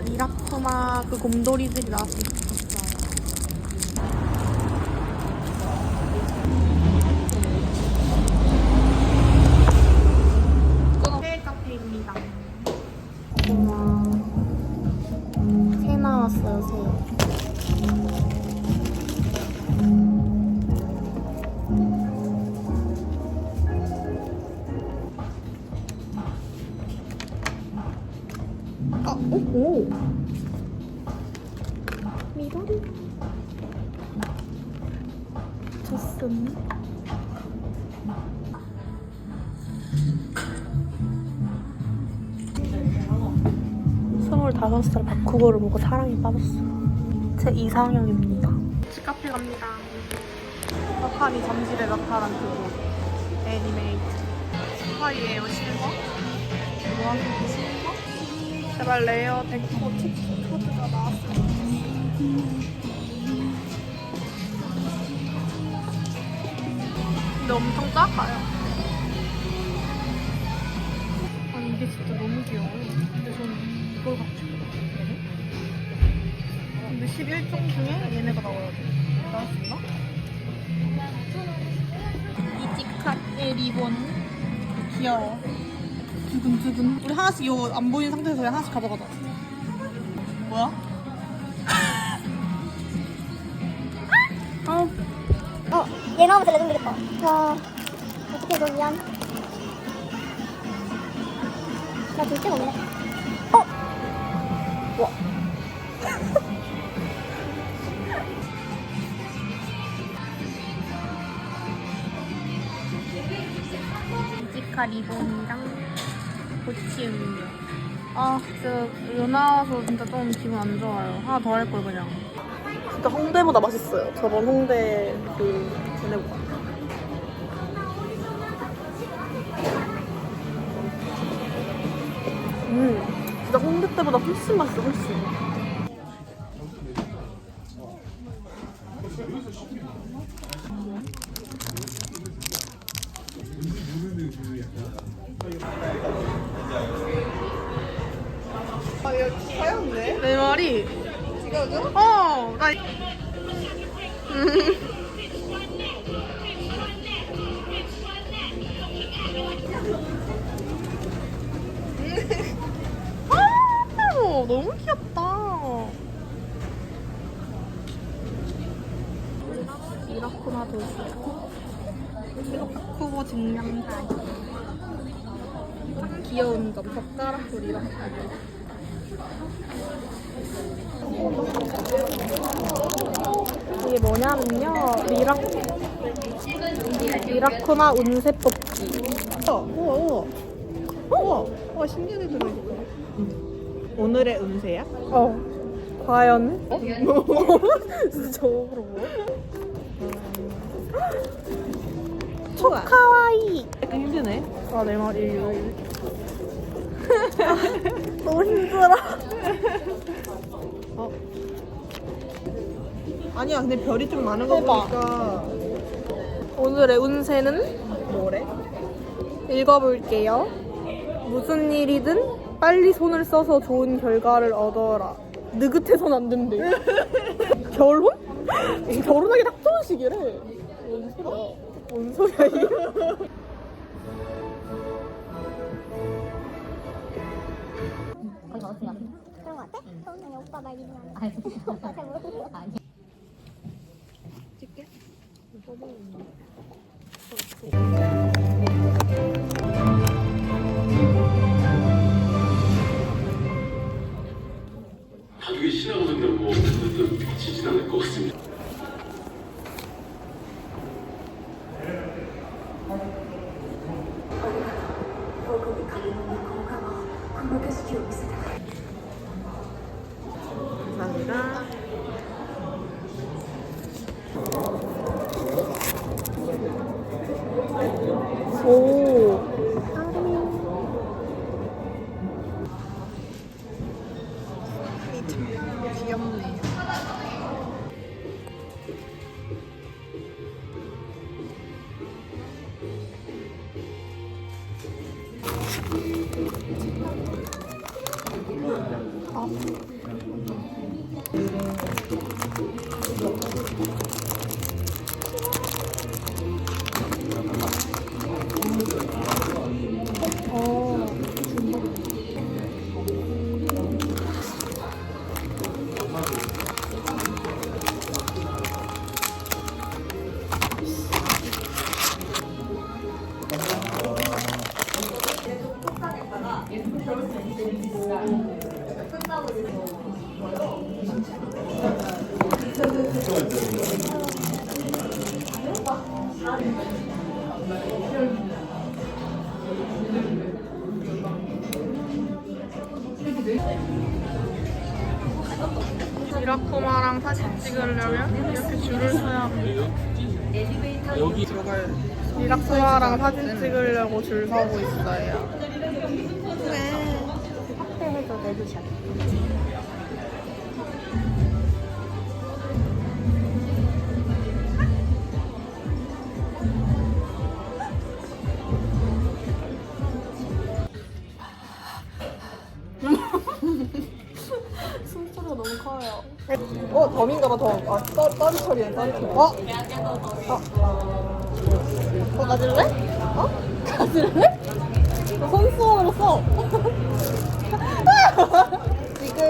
리라쿠마 그 곰돌이들이 나왔으면 좋겠어요. 새 카페입니다. 우와. 새 나왔어요, 새. 25살 박국어를 보고 사랑에 빠졌어. 제 이상형입니다. 치카피 갑니다. 파리 잠실에 나타난 그거. 애니메이트. 스파이에요, 실버? 뭐하는 거 실버? 제발 레어 데코 티켓 카드가 나왔어. 근데 엄청 작아요. 아니 이게 진짜 너무 귀여워요. 근데 저는 이걸 갖고 근데 11종 중에 얘네가 나와야 돼. 나올 수 있나? 이지카의 리본. 귀여워. 두근두근. 우리 하나씩 이거 안 보이는 상태에서 그냥 하나씩 가져가자. 뭐야? 아, 어, 얘 나오면 레전드 되겠다. 와, 어떻게 너 미안. 나 둘째 없네. 리본이랑 고치 음료. 아, 진짜 요 나와서 진짜 좀 기분 안 좋아요. 하나 더 할 걸 그냥. 진짜 홍대보다 맛있어요. 저번 홍대 그 전에보다. 음, 진짜 홍대 때보다 훨씬 맛있어, 훨씬. 여기 하얀데? 내 말이 찍어줘? 어, 나. 아, 너무 귀엽다. 이라쿠마 도시. 이라쿠마 증명사진. 참 귀여운 점, 젓가락도 이라쿠마. 이게 뭐냐면요 미라 미라쿠마 운세 뽑기 우와, 우와, 우와. 우와, 와, 신기하게 들어있다. 오늘의 운세야? 어 과연 어? 진짜 저거로 뭐? 초카와이 약간 힘드네. 아 내 말이 너무 힘들어 어. 아니야, 근데 별이 좀 많은 거 해봐. 보니까 오늘의 운세는 뭐래? 읽어볼게요. 무슨 일이든 빨리 손을 써서 좋은 결과를 얻어라. 느긋해선 안 된대. 결혼? 결혼하기 딱 좋은 시기래. 뭔 소리야? 뭔 소리야 이게? 처음에 오빠 말안 돼. 오빠 잘 모르겠어. 가족이 신하고 된다고 또 미치진 않을 것 같습니다. 미라코마랑 사진 찍으려면 이렇게 줄을 서야 합니다. 여기 들어가야 미라코마랑 사진 찍으려고 줄 서고 있어요. 확대해서 내주셔. 숨소리가 너무 커요. 어 덤인가 봐 덤. 아 떠, 떠리 처리야 떠리 처리. 어? 어, 가질래? 어? 가질래? 손수건으로 써. 지금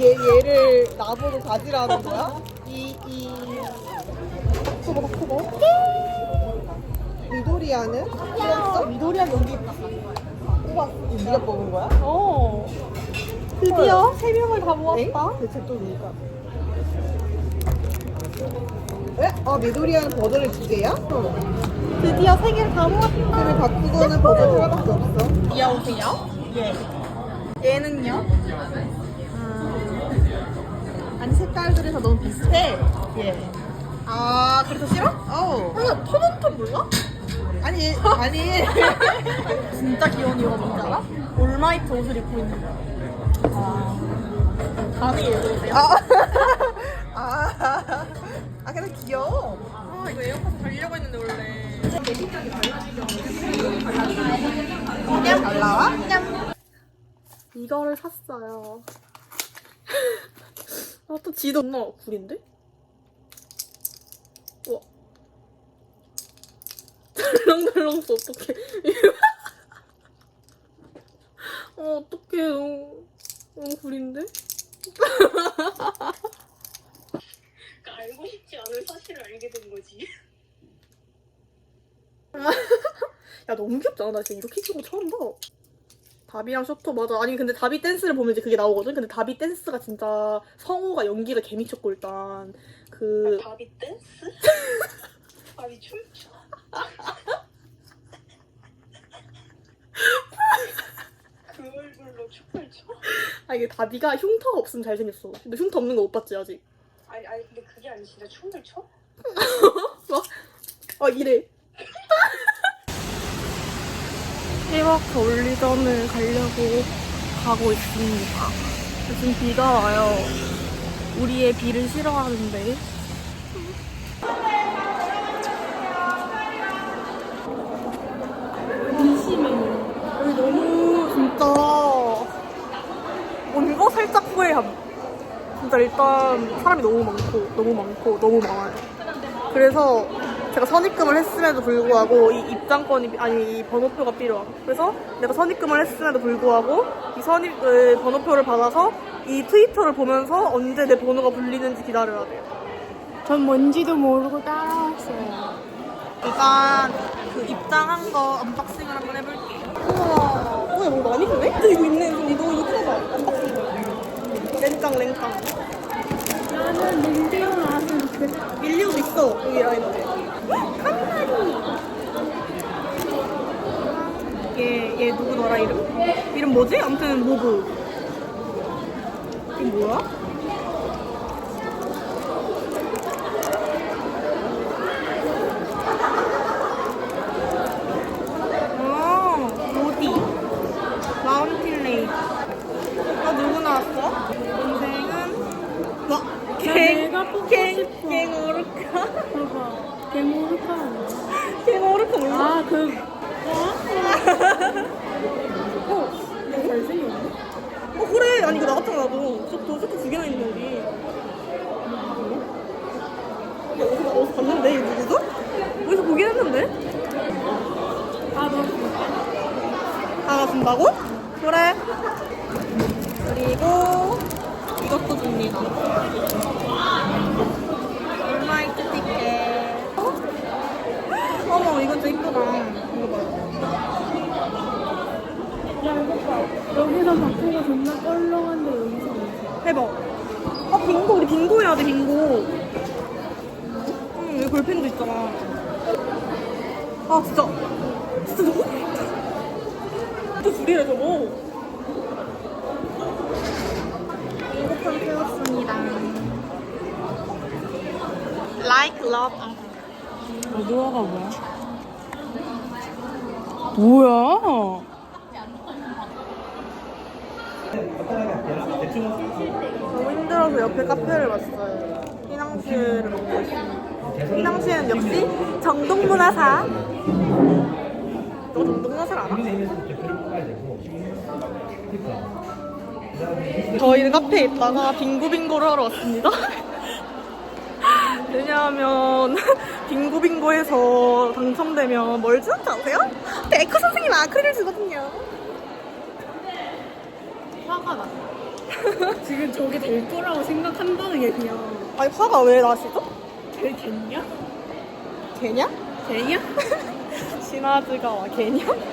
얘 얘를 나보고 가지라는 거야? 이이 바꾸고 바꾸고. 미도리아는 귀엽어? 미도리야 여기 있다. 이거 네가 뽑은 거야? 어. 드디어 세 명을 다 엥? 모았다. 대체 또 누가? 에? 아 미도리아는 버전을 두 개야? 어. 드디어 세 개를 다 모았다. 그러면 바꾸고는 버전 하나밖에 없어. 귀여우세요? 예. 얘는요? 음. 아니 색깔들이 다 너무 비슷해. 예. 아 그래서 싫어? 어. 몰라 토마토 몰라? 아니 아니. 진짜 귀여운 이유가 뭔지 알아? 올마이트 옷을 입고 있는 거야. 아. 반응이 왜 그러세요? 아. 아. 아 근데 귀여워. 아 이거 에어컨 달려고 했는데 원래. 잘 나와? 이거를 샀어요. 아, 또 지도 나 구린데? 우와. 덜렁덜렁 써, 어떡해. 어, 어떡해. 너무, 너무 구린데? 않은 사실을 알게 된 거지. 야, 너무 귀엽지 않아? 나 지금 이렇게 거 처음 봐. 다비랑 쇼토 맞아. 아니 근데 다비 댄스를 보면 이제 그게 나오거든. 근데 다비 댄스가 진짜 성우가 연기가 개미쳤고 일단 그 바비 댄스? 바비 춤춰? 그 얼굴로 춤을 춰? 아 이게 다비가 흉터가 없으면 잘생겼어. 근데 흉터 없는 거 못 봤지 아직. 아니 아니 근데 그게 아니 진짜 춤을 춰? 아 이래. 해워크 올리전을 가려고 가고 있습니다. 지금 비가 와요. 우리의 비를 싫어하는데. 심해. 여기 너무 진짜 온거 살짝 후회함. 진짜 일단 사람이 너무 많고 너무 많고 너무 많아요. 그래서 제가 선입금을 했음에도 불구하고 이 입장권이 아니 이 번호표가 필요함. 그래서 내가 선입금을 했음에도 불구하고 이 선입 그 번호표를 받아서 이 트위터를 보면서 언제 내 번호가 불리는지 기다려야 돼요. 전 뭔지도 모르고 따라왔어요. 일단 그 입장한 거 언박싱을 한번 해볼게요. 우와, 우와 뭐 많이? 근데 이거 있네. 이거 이거 풀어봐. 언박싱. 랭깡 랭깡. 나는 밀리오 나왔으면. 밀리오도 있어 여기 라인업에. 얘, 얘 누구 너라 이름? 이름 뭐지? 아무튼 모브. 이게 뭐야? 갱, 갱 오르카. 봐봐. 개모르카 아니야? 오르카 몰라? 아, 그. 어, 어 근데 잘생겼네. 어, 그래. 아니, 이거 나갔잖아, 나도. 저 도저히 두 개나 있는데 어디서, 어? 갔는데 이 누구죠? 어디서 보긴 했는데? 아, 너. 아, 준다고? 그래. 그리고 이것도 줍니다. 어머, 이거 진짜 이쁘다. 이거 봐요. 여기서 바꾸고 존나 껄렁한데 여기서 해봐. 아, 빙고. 우리 빙고 해야 돼, 빙고. 응, 여기 볼펜도 있잖아. 아, 진짜. 진짜 너무 또 둘이래, 저거. 행복한 태웠습니다. Like, love, 어두워가 뭐야? 뭐야? 너무 힘들어서 옆에 카페를 왔어요. 희낭시를 먹고 있어요. 희낭시는 역시 정동문화사. 너 정동문화사 알아? 저희는 카페에 있다가 빙고빙고를 하러 왔습니다. 왜냐하면 빙고빙고에서 당첨되면 뭘 주는지 아세요? 데코 선생님 아크릴 주거든요. 화가 나. 지금 저게 될 거라고 생각한다는 얘기야. 아니 화가 왜 나시죠? 쟤 겠냐? 개냐? 걔냐? 시나즈가 와 개냐?